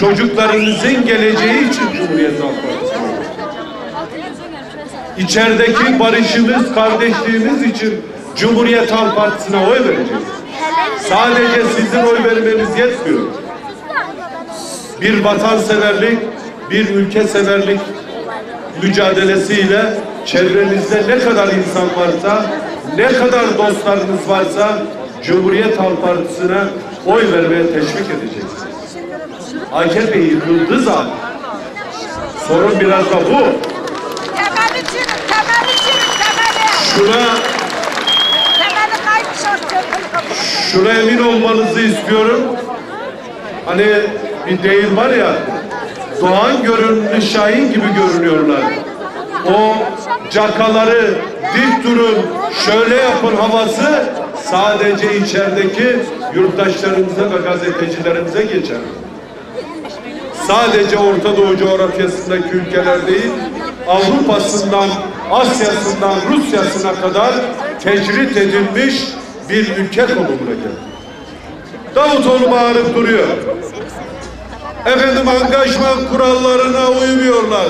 Çocuklarınızın geleceği için Cumhuriyet Halk Partisi. İçerideki barışımız, kardeşliğimiz için Cumhuriyet Halk Partisi'ne oy vereceğiz. Sadece sizin oy vermeniz yetmiyor. Bir vatanseverlik, bir ülkeseverlik mücadelesiyle çevrenizde ne kadar insan varsa, ne kadar dostlarınız varsa Cumhuriyet Halk Partisi'ne oy vermeye teşvik edeceksiniz. AKP yıkıldı zaten. Sorun biraz da bu. Şuna, şuna emin olmanızı istiyorum. Hani bir deyim var ya, doğan görünümlü şahin gibi görünüyorlar. O cakaları dik durun, şöyle yapın havası sadece içerideki yurttaşlarımıza ve gazetecilerimize geçer. Sadece Orta Doğu coğrafyasındaki ülkeler değil, Avrupa'sından, Asya'sından, Rusya'sına kadar tecrit edilmiş bir ülke konumuna geldi. Davutoğlu bağırıp duruyor. Efendim angajman kurallarına uymuyorlar.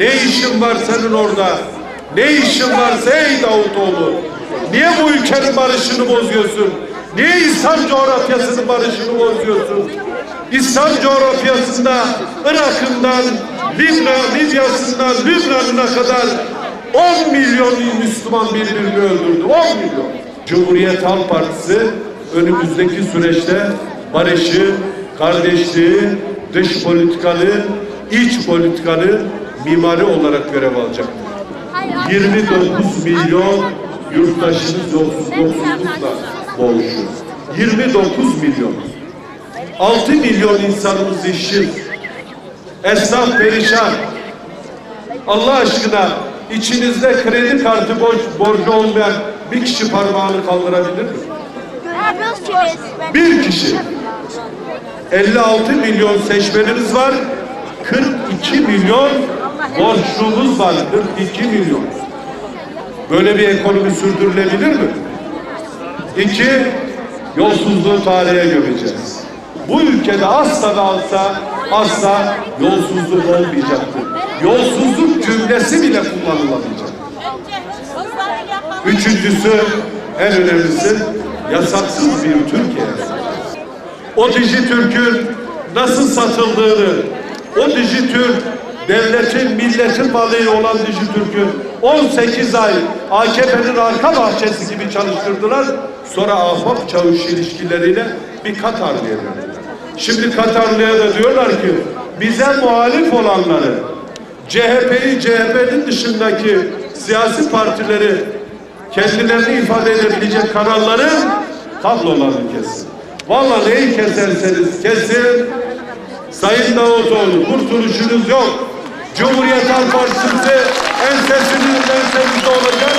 Ne işin var senin orada? Ne işin var ey Davutoğlu? Niye bu ülkenin barışını bozuyorsun? Niye İslam coğrafyasının barışını bozuyorsun? İslam coğrafyasında Irak'ından Libya, Libya'sından Lübnan'ına kadar 10 milyon Müslüman birbirini öldürdü. 10 milyon. Cumhuriyet Halk Partisi önümüzdeki süreçte barışı, kardeşliği, dış politikanı, iç politikanı mimari olarak görev alacaktır. 29 milyon yurttaşımız yolsuz, yolsuzlukla boğuşuyor. 29 milyon. 6 milyon insanımız işsiz. Esnaf perişan. Allah aşkına içinizde kredi kartı borç, borcu olmayan bir kişi parmağını kaldırabilir mi? Bir kişi. 56 milyon seçmenimiz var. 42 milyon borçlumuz var. 42 milyon. Böyle bir ekonomi sürdürülebilir mi? İki, yolsuzluğu tarihe gömeceğiz. Bu ülkede asla ve asla, asla yolsuzluk olmayacaktır. Yolsuzluk cümlesi bile kullanılamayacak. Üçüncüsü, en önemlisi, yasaksız bir Türkiye. O Dijitürk'ün nasıl satıldığını, o Dijitürk devletin, milletin malı olan Dijitürk'ün 18 ay AKP'nin arka bahçesi gibi çalıştırdılar. Sonra ahbap çavuş ilişkileriyle bir Katarlı'ya verdiler. Şimdi Katarlı'ya da diyorlar ki bize muhalif olanları CHP'yi CHP'nin dışındaki siyasi partileri kendilerini ifade edebilecek kanalları kablolarını kesin. Vallahi neyi keserseniz kesin Sayın Davutoğlu kurtuluşunuz yok. Cumhuriyet Halk Partisi ensesinin ensemizde olacak.